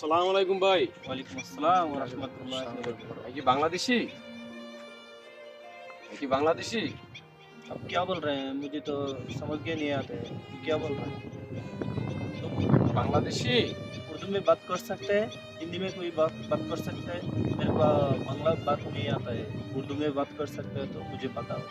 আসসালামু আলাইকুম ভাই वालेकुम अस्सलाम व रहमतुल्लाहि व बरकातहू ভাই কি বাংলাদেশি ভাই কি বাংলাদেশি अब क्या बोल रहे हैं मुझे तो समझ के नहीं आते क्या बोल रहे हैं বাংলাদেশি उर्दू में बात कर सकते हैं हिंदी में कोई बात बात कर सकते हैं मेरे को बांग्ला बात नहीं आता है उर्दू में बात कर सकते हैं तो मुझे बताओ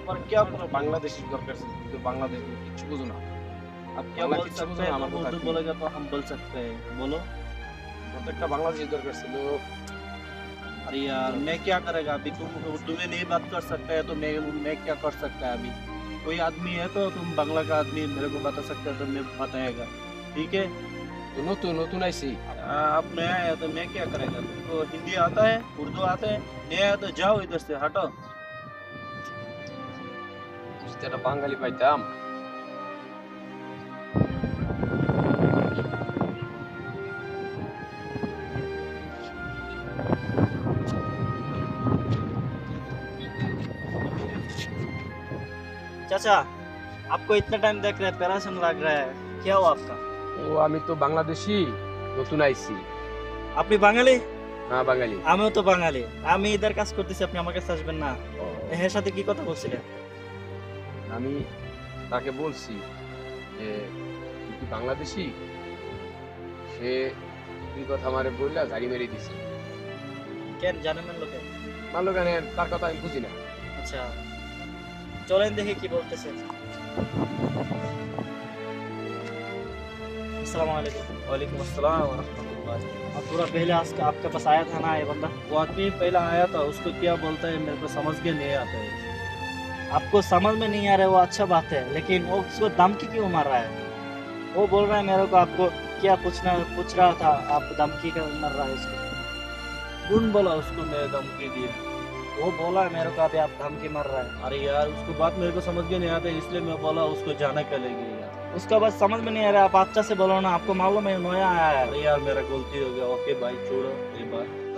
আমার কি আপনার বাংলাদেশি দরকার ছিল কিন্তু বাংলাদেশ কিছু বুঝো না आप क्या बांग्ला बोल किसी सकते को हैं हमारे तुम को उर्दू ताकि- बोलेगा तो हम बोल सकते हैं बोलो আমার তো একটা বাংলাদেশি দরকার ছিল अरे यार मैं क्या करेगा अभी तुम उर्दू में नहीं बात कर सकते हैं तो मैं मैं क्या कर सकता है अभी कोई आदमी है तो तुम बांग्ला का आदमी मेरे को बता सकते हो तो मैं बताएगा ठीक है তো নতুন নতুন আইছি आप नया है तो मैं क्या करेगा तुमको हिंदी आता है उर्दू आता है नया है तो जाओ इधर से हटो যদি একটা বাঙালি পাইতাম चाचा आपको इतना टाइम देख रहे हैं पैरासन लग रहा है क्या हुआ आपका ও আমি তো বাংলাদেশি নতুন আইছি আপনি বাঙালি হ্যাঁ বাঙালি আমিও তো বাঙালি আমি ইদার কাজ করতেছি আপনি আমার কাছে আসবেন না এর সাথে কি কথা বলছিলেন আমি তাকে বলছি যে তুই কি বাংলাদেশি সে তুই কথা আমারে বললা গাড়ি মেরে দিছে কেন জানেন না লোকে মানলো কেন তার কথা আমি বুঝি না আচ্ছা চলেন দেখি কি বলতেছে अस्सलाम वालेकुम वालेकुम अस्सलाम व रहमतुल्लाह अब पूरा पहले आपका आपके पास आया था ना ये बंदा वो आदमी पहले आया था उसको क्या बोलता है मेरे को समझ के नहीं आता है आपको समझ में नहीं आ रहा है वो अच्छा बात है लेकिन वो उसको धमकी क्यों मार रहा है वो बोल रहा है मेरे को आपको क्या पूछना पूछ रहा था आप धमकी का मर रहा है उसको कौन बोला उसको मैं धमकी दी वो बोला मेरे को अभी आप धमकी मर रहा है अरे यार उसको बात मेरे को समझ के नहीं आता इसलिए मैं बोला उसको जाने के लिए यार उसका बात समझ में नहीं आ रहा आप अच्छा से बोलो ना आपको मालूम है नया आया है अरे यार मेरा गलती हो गया ओके भाई छोड़ो ये बात